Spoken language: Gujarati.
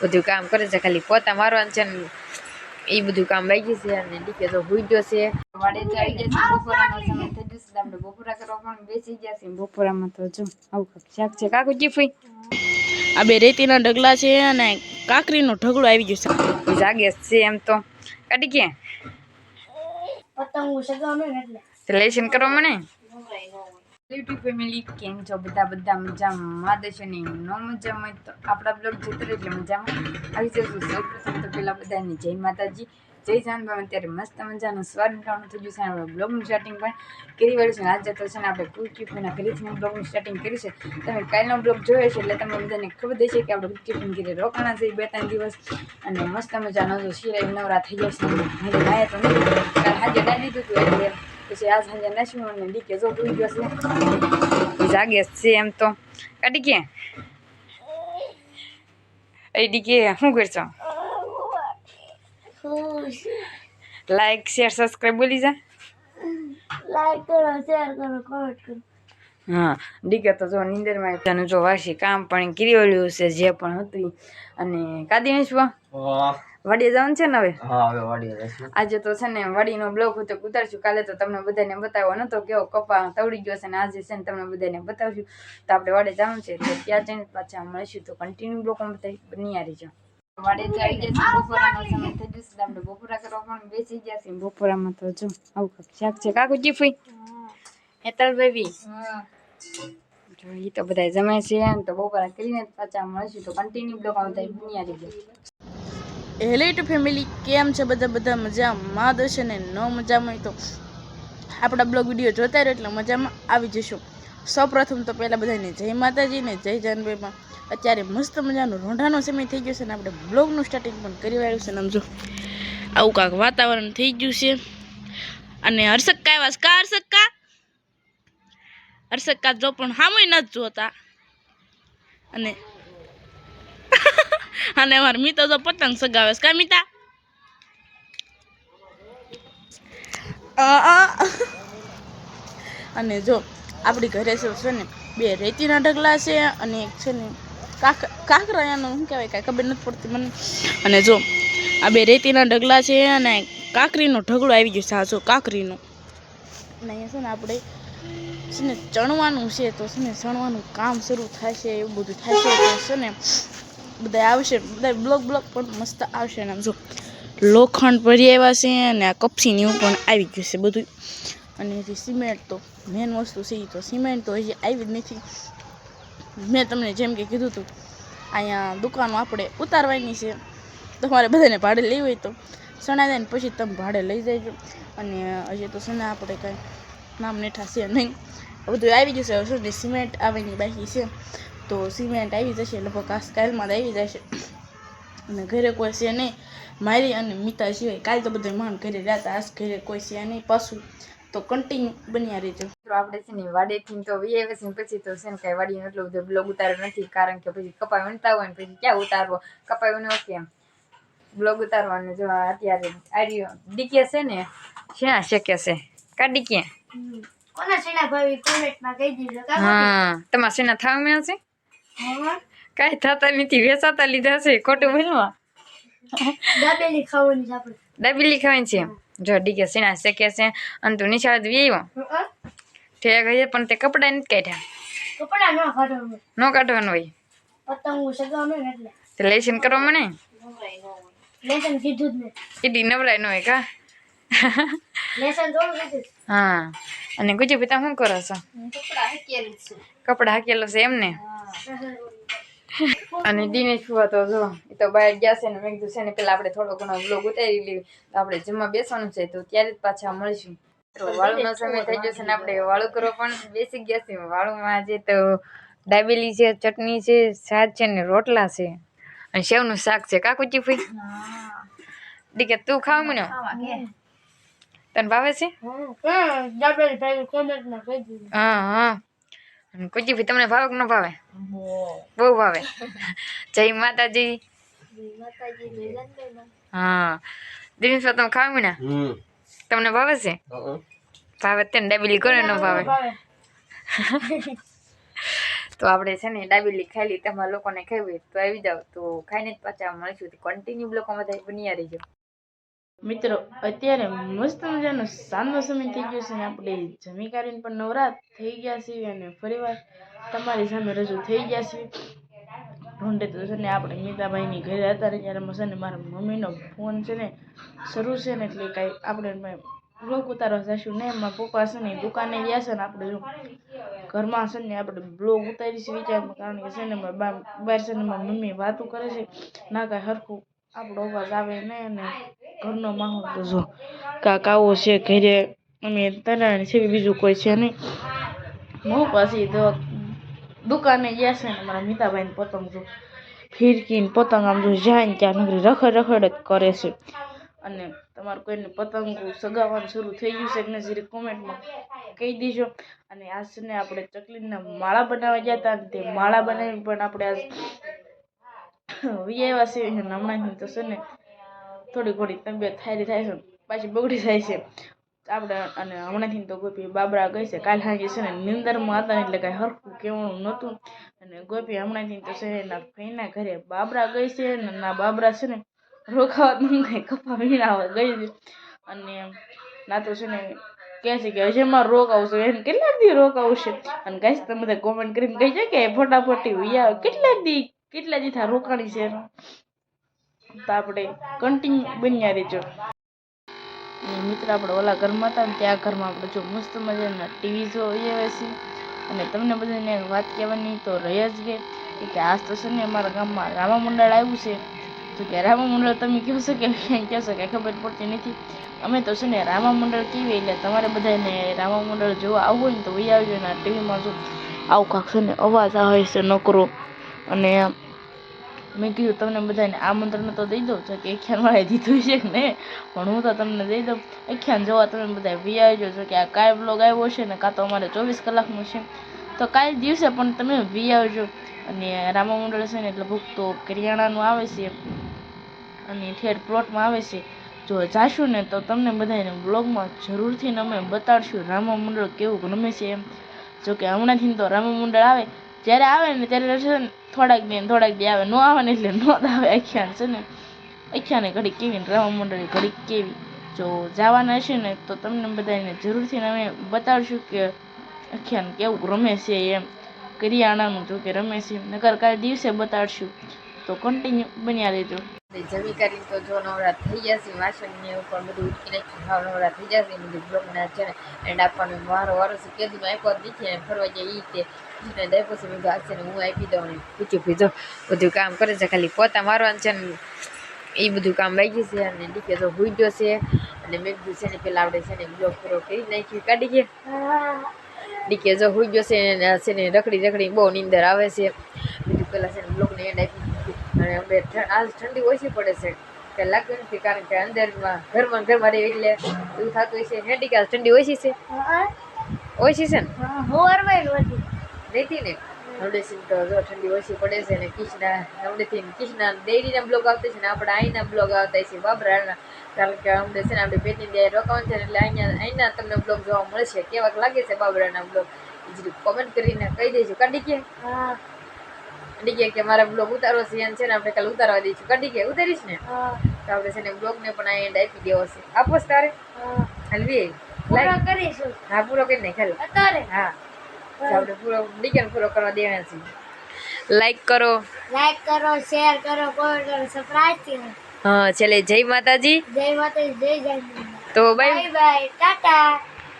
બધું કામ કરે છે ખાલી પોતા મારવાનું છે ને એ બધું કામ બાકી છે અને ડીકે તો ભૂઈ ગયો છે. વાડે તો આવી ગયા છે બપોરાનો સમય થઈ ગયો છે આપણે બપોરા કરવા પણ બેસી ગયા છે બપોરામાં તો જો આવું શાક છે. કાકુ જીફઈ આ બે રેતીના ઢગલા છે અને કાકરીનો ઢગલો આવી ગયો છે. જાગે છે એમ તો. કાઢી ક્યાં? પતંગો લેશન કરો મને? યુટ્યુબ ફેમિલી કેમ છો? બધા બધા મજામાં. દેશે ને નો મજામાં હોય તો આપણા બ્લોગ જોતો એટલે મજામાં? આવી જશું સૌપ્રથમ તો પહેલાં બધાને જય માતાજી. જય જાનભાઈ અત્યારે મસ્ત મજાનું સ્વાદ કરવાનું થઈ ગયું છે. આપણે બ્લોગનું સ્ટાર્ટિંગ પણ કરી વાળું છે. આજ જતો છે ને આપણે કુકીફીના ફરીથી બ્લોગનું સ્ટાર્ટિંગ કર્યું છે. તમે કાલનો બ્લોગ જોયો છે એટલે તમને બધાને ખબર દેશે કે આપણે કુકીફીન ઘરે રોકાણા છે બે ત્રણ દિવસ. અને મસ્ત મજાનો જો શિરાઈ નવરા થઈ જશે. હજી નાયા તો નહીં. કાલ સાંજે નાઈ દીધું એટલે પછી આ સાંજે નાશું અને ડીકે જો ભૂલી ગયો છે જાગે છે એમ તો. કાઢી કે એ ડીકે શું કરશો? લાઈક શેર સબસ્ક્રાઈબ બોલી જા. લાઈક કરો શેર કરો કોમેન્ટ કરો. હા ડીકે તો જો નિંદરમાં તેનું જો વાસી કામ પણ કર્યું છે જે પણ હતું અને કાદી શું વાડીએ જવાનું છે ને હવે? હા આજે તો છે ને વાડીનો બ્લોગ હતો ઉતારશું કાલે તો તમને બધાને બતાવ્યો નતો કેવો કપા તવડી ગયો છે ને આજે છે ને તમને બધાને બતાવશું. તો આપણે વાડે જવાનું છે તો ત્યાં જઈને પાછા મળીશું. તો કન્ટિન્યુ બ્લોગમાં બતાવી બની રહીજો વાડે તો ગયા છે બપોરાનો સમય થઈ જશે તો આપણે બપોરા કરવા પણ બેસી ગયા છે બપોરામાં તો જો આવું શાક છે. કાકુ જીફઈ હેતલ બેબી જો એ તો બધા જમે છે ને તો બપોરા કરીને જ પાછા મળીશું. તો કન્ટિન્યુ બ્લોગમાં બતાવી બની આ રહીજો હેલેટ ફેમિલી કેમ છે બધા? બધા મજામાં? દશે ને ન મજામાં હોય તો આપણા બ્લોગ વીડિયો જોતા રહ્યો એટલે મજામાં આવી જશું સૌપ્રથમ તો પહેલાં બધાને જય માતાજી ને જય જાનભાઈમાં અત્યારે મસ્ત મજાનો રોંઢાનો સમય થઈ ગયો છે ને આપણે બ્લોગનું સ્ટાર્ટિંગ પણ કરી વાળ્યું છે ને સમજો આવું કાંક વાતાવરણ થઈ ગયું છે. અને હર્ષક્કા આવ્યા છે. કા હર્ષક્કા? હર્ષક્કા જો પણ હામય નથી જોતા. અને અને અમારે મિતા તો પતંગ સગાવે છે. કા. અને જો આપણી ઘરે છે ને, બે રેતીના ઢગલા છે અને એક છે ને કાક કાંકરા એનું શું કહેવાય, કાંઈ ખબર નથી પડતી મને. અને જો, આ બે રેતીના ઢગલા છે અને કાકરીનો ઢગલો આવી ગયો છે. આ જો, કાંકરીનો. અને અહીંયા છે ને આપણે છે ને ચણવાનું છે તો છે ને ચણવાનું કામ શરૂ થાય છે, એવું બધું થાય છે. તો છે ને બધા આવશે, બધા બ્લોક બ્લોક પણ મસ્ત આવશે ને આમ જો. લોખંડ ભરી આવ્યા છે અને આ કપસીની પણ આવી ગયું છે બધું. અને હજી સિમેન્ટ તો મેન વસ્તુ છે તો. સિમેન્ટ તો હજી આવી જ નથી. મેં તમને જેમ કે કીધું હતું અહીંયા દુકાનો આપણે ઉતારવાની છે. તમારે બધાને ભાડે લેવી હોય તો સણા જાય ને પછી તમે ભાડે લઈ જજો. અને હજી તો સણા આપણે કાંઈ નામ નેઠા છે નહીં. બધું આવી જશે હવે શું સિમેન્ટ આવવાની બાકી છે. તો સિમેન્ટ આવી જશે લગભગ આ કાલમાં જ આવી જશે. અને ઘરે કોઈ છે નહીં. મારી અને મિતા સિવાય કાલ તો બધા માણ ઘરે રહેતા આજ ઘરે કોઈ છે નહીં પાછું. તો કન્ટિન્યુ બન્યા રહેજો. આપણે છે ને વાડેથી તો વીએ વસીને પછી તો છે ને કાંઈ વાડીને એટલો બધો બ્લોગ ઉતાર્યો નથી કારણ કે પછી કપાઈ વણતા હોય ને પછી ક્યાં ઉતારવો? કપાઈ વીણો કેમ? બ્લોગ ઉતારવાનો જો અત્યારે આર્યો. ડીકે છે ને? શ્યાં શક્ય છે? કા ડીકે? કોના સેના ભાઈ કોમેન્ટમાં કહી દીધો હા તમારા સેના થાવ મેં છે? કાંઈ થતા નથી વેચાતા લીધા છે ખોટું બોલવા. દાબેલી ખાવાની છે આપણે. દાબેલી ખાવાની છે. જો ડીકે સીના શેકે છે અને તું નિશાળ વી આવ્યો? ઠેક હશે પણ તે કપડાં નથી કાઢ્યા. કપડા ન કાઢવાનું. ન કાઢવાનું હોય. પતંગો સગાવવાનું એટલે. તે લેશન કરવા મને લેસન કીધું જ ને કીધી નવરાય ન હોય કા? લેસન કીધું. હા. અને ગુજુ પિતા શું કરો છો? કપડા હકેલું છે. કપડા હાકેલો છે એમ ને અને દિનેશ ફુવા તો જો એ તો બહાર ગયા છે ને મેં કીધું છે ને પેલા આપણે થોડો ઘણો બ્લોગ ઉતારી લઈએ તો આપણે જમવા બેસવાનું છે તો ત્યારે જ પાછા મળીશું. વાળુનો સમય થઈ ગયો છે ને આપણે વાળું કરો પણ બેસી ગયા છે વાળુમાં આજે તો દાબેલી છે ચટણી છે શાક છે ને રોટલા છે. અને સેવનું શાક છે. કાકુ ચીફી ડીકે તું ખાવ મને તને ભાવે છે? હં હા. હા અને કુજી ભાઈ તમને ભાવે કે ન ભાવે? બહુ ભાવે. જય માતાજી. માતાજી હા. દિનેશ તમે ખાવ ને હમ. તમને ભાવે છે? ભાવે તેને ડાબેલી કરે ન ભાવે. તો આપણે છે ને ડાબેલી ખાઈ લી તમારા લોકોને ખાવી હોય તો આવી જાવ તો ખાઈને જ પાછા મળીશું. કન્ટિન્યુ બ્લોકોમાં બન્યા રહીજો. મિત્રો અત્યારે મસ્ત મજાનો સાંજનો સમય થઈ ગયો છે ને આપણે જમી કાઢીને પણ નવરાત થઈ ગયા છીએ અને ફરીવાર તમારી સામે રજૂ થઈ ગયા છીએ ઢૂંઢે તો છે ને આપણે મીતાભાઈની ઘરે હતા ત્યારે છે ને મારા મમ્મીનો ફોન છે ને શરૂ છે ને એટલે કાંઈ આપણે બ્લોગ ઉતારવા જશું ને મારા પપ્પા છે ને દુકાને ગયા છે ને આપણે જો ઘરમાં છે ને આપણે બ્લોગ ઉતારીશું વિચારમાં કારણ કે છે ને બહાર છે ને મારી મમ્મી વાતો કરે છે ના કાંઈ સરખું આપણો અવાજ આવે ને અને ઘરનો માહોલ તો જો કાકાઓ છે ઘરે, અમે તરણ છે બીજું કોઈ છે નહીં. હું પછી તો દુકાને ગયા છે ને મારા મીતાભાઈને પતંગ જો ફિરકીને પતંગ આમ જો જાય ને ત્યાં નગરી રખડ રખડ જ કરે છે. અને તમારું કોઈને પતંગ સગાવવાનું શરૂ થઈ ગયું છે ને જરી કોમેન્ટમાં કહી દીજો. અને આજ ને આપણે ચકલીના માળા બનાવવા ગયા હતા તે માળા બનાવી પણ આપણે આજ વી આવ્યા છે હમણાં તો છે ને થોડી ઘણી તબિયત થાયરી થાય છે, પાછી બગડી જાય છે. આપણે અને હમણાંથી તો ગોપી બાબરા ગઈ છે, કાલ સાંજે છે ને નિંદરમાં હતા એટલે કાંઈ હરખું કહેવાનું નહોતું. અને ગોપી હમણાંથી તો છે એના ભાઈના ઘરે બાબરા ગઈ છે ને ના બાબરા છે ને રોકાવા કાંઈ કપા વીણાવા ગઈ છે અને ના તો છે ને કહે છે કે હજી મારે આવશે એને કેટલાક દી રોક આવશે અને છે, તમે બધા કોમેન્ટ કરીને જાય કે ફટાફટી કેટલાક દી, કેટલા દી થા રોકાણી છે તો આપણે કન્ટિન્યુ બન્યા રહેજો. મિત્ર, આપણે ઓલા ઘરમાં હતા ને, ત્યાં ઘરમાં આપણે જો મસ્ત મજાના ટીવી જોઈએ છે. અને તમને બધાને વાત કહેવાની તો રહી જ ગઈ કે આજ તો છે ને અમારા ગામમાં રામા મંડળ આવ્યું છે. તો કે રામા મંડળ તમે કહો છો કે કહો છો કે ખબર પડતી નથી. અમે તો છે ને રામા મંડળ કેવી એટલે તમારે બધાને રામા મંડળ જોવા આવવું હોય ને તો વહી આવજો ને ટીવીમાં જો આવું કાંક છે ને અવાજ આવે છે નકરો. અને મેં કીધું તમને બધાને આમંત્રણ તો દઈ દઉં કે અખ્યાન વાળાએ દીધું છે ને પણ હું તો તમને દઈ દઉં. અખ્યાન જોવા તમે બધા વી આવજો જો કે આ કાંઈ બ્લોગ આવ્યો છે ને, કાં તો અમારે ચોવીસ કલાકનું છે. તો કાંઈ દિવસે પણ તમે વી આવજો અને રામા મંડળ છે ને એટલે ભૂખ તો કરિયાણાનું આવે છે. અને ઠેર પ્લોટમાં આવે છે. જો જાશું ને, તો તમને બધાને બ્લોગમાં જરૂરથી અમે બતાડશું રામા મંડળ કેવું ગમે છે એમ. જોકે હમણાંથી તો રામા મંડળ આવે જ્યારે આવે ને ત્યારે છે ને, થોડાક દી થોડાક દી આવે. ન આવે ને એટલે ન આવે આખ્યાન, છે ને? આખ્યાને ઘડી કેવી ને રામા મંડળની ઘડી કેવી? જો જવાના હશે ને, તો તમને બધાને જરૂરથી અમે બતાડશું કે આખ્યાન કેવું રમે છે એમ. કરિયાણાનું જો કે રમે છે. નગર કાલે દિવસે બતાડશું. તો કન્ટિન્યુ બન્યા રહેજો. જમી કરીને તો જો નવરા થઈ જશે વાસણ એવું પણ બધું ઉટકી નાખ્યું. હાવ નવરા થઈ જશે, એ બધું બ્લોક ના છે ને. એન્ડ આપણને મારો વારો છે, કે માં આપ્યો જ નથી ફરવા જાય એ તે ને દાયપો છે, મેં છે ને હું આપી દઉં ને પૂછ્યું પીધો બધું કામ કરે છે, ખાલી પોતા મારવાનું છે ને? એ બધું કામ વાગી છે અને ડીકે તો ગયો છે. અને મેં કીધું છે ને પેલા આપણે છે ને બ્લોક પૂરો કરી નાખી કાઢી ગયા. ડીકે જો હુઈ ગયો છે ને ને રખડી રખડી બહુ નીંદર આવે છે. બીજું પેલા છે ને બ્લોકને એન્ડ આપી અને અમે આજ ઠંડી ઓછી પડે છે. કે લાગતું નથી કારણ કે અંદરમાં ઘરમાં ઘર ઘરમાં રહે એટલે એવું થતું હોય છે. હેન્ડી કે ઠંડી ઓછી છે? ઓછી છે ને? રહેતી ને? હમણાં તો જો ઠંડી ઓછી પડે છે ને કિશના હમણાંથી કિશના ડેરીના બ્લોગ આવતા છે ને આપણે અહીંના બ્લોગ આવતા છે બાબરાના. કારણ કે હમણાં છે ને આપણે બે ડે રોકાવાનું છે એટલે અહીંયા અહીંના તમને બ્લોગ જોવા મળશે. કેવાક લાગે છે બાબરાના બ્લોગ? કોમેન્ટ કરીને કહી દેજો. કાઢી કે? કાઢી કે કે મારા બ્લોગ ઉતારવો છે એમ છે ને આપણે કાલે ઉતારવા દઈશું કાઢી કે? ઉતારીશ ને? તો આપણે છે ને બ્લોગને પણ આ એન્ડ આપી દેવો છે. આપો તારે? હલવી? પૂરો કરીશું. હા પૂરો કરી નાખ હાલો. અત્યારે? હા. આપણે પૂરો ડીકેન પૂરો કરવા દેવાના છે. લાઈક કરો. લાઈક કરો શેર કરો કોમેન્ટ કરો સબસ્ક્રાઇબ કરો. હા છેલ્લે જય માતાજી. જય માતાજી જય જય તો બાય બાય બાય ટાટા